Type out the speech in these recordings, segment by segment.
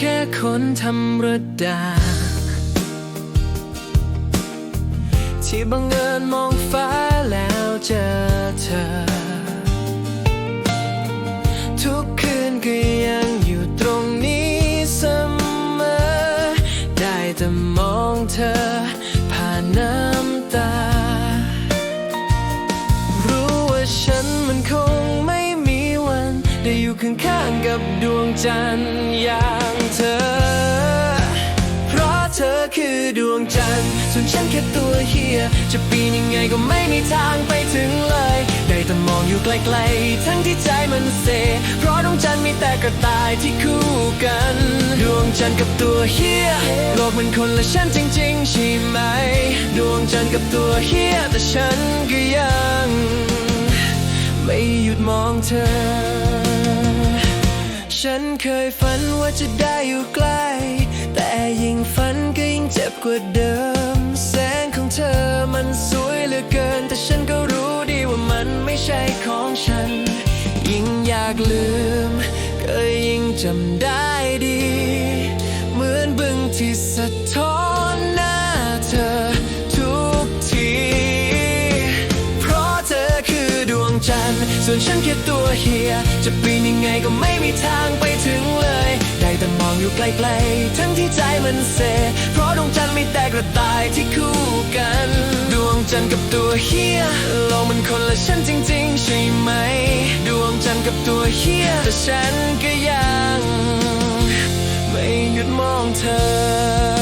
แค่คนธรรมดา ที่บังเอิญมองฟ้าแล้วเจอเธอ ทุกคืนก็ยังอยู่ตรงนี้เสมอ ได้แต่มองเธอ ผ่านน้ำตา รู้ว่าฉันมันคงไม่มีวัน ได้อยู่ข้างๆกับดวงจันทร์ยา เธอ เพราะเธอคือดวงจันทร์ ส่วนฉันแค่ตัวเฮีย จะปีนยังไงก็ไม่มีทางไปถึงเลย ได้แต่มองอยู่ไกลๆ ทั้งที่ใจมันเซ เพราะดวงจันทร์มีแต่กระต่ายที่คู่กัน ดวงจันทร์กับตัวเฮีย โลกมันคนละฉันจริงๆ ใช่ไหม ดวงจันทร์กับตัวเฮียแต่ฉันก็ยัง ไม่หยุดมองเธอ ฉันเคยฝันว่าจะได้อยู่ใกล้ แต่ยิ่งฝันก็ยิ่งเจ็บกว่าเดิม แสงของเธอมันสวยเหลือเกิน แต่ฉันก็รู้ดีว่ามันไม่ใช่ของฉัน ยิ่งอยากลืม ก็ยิ่งจำได้ ส่วนฉันแค่ตัวเฮีย จะปีนยังไงก็ไม่มีทางไปถึงเลย ได้แต่มองอยู่ไกลๆ ทั้งที่ใจมันเซ เพราะดวงจันทร์ไมีแต่กระต่ายที่คู่กัน ดวงจันทร์กับตัวเฮียโลกมันคนละฉันจริงๆ ใช่ไหม ดวงจันทร์กับตัวเฮียแต่ฉันก็ยัง ไม่หยุดมองเธอ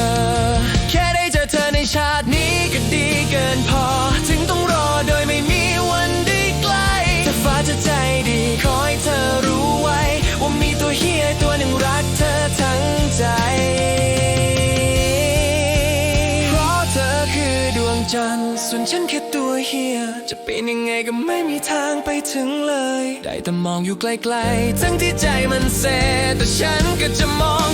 จันทร์ส่วนฉันแค่ตัวเฮีย จะเป็นยังไงก็ไม่มีทางไปถึงเลย ได้แต่มองอยู่ไกลๆ ทั้งที่ใจมันเซแต่ฉันก็จะมอง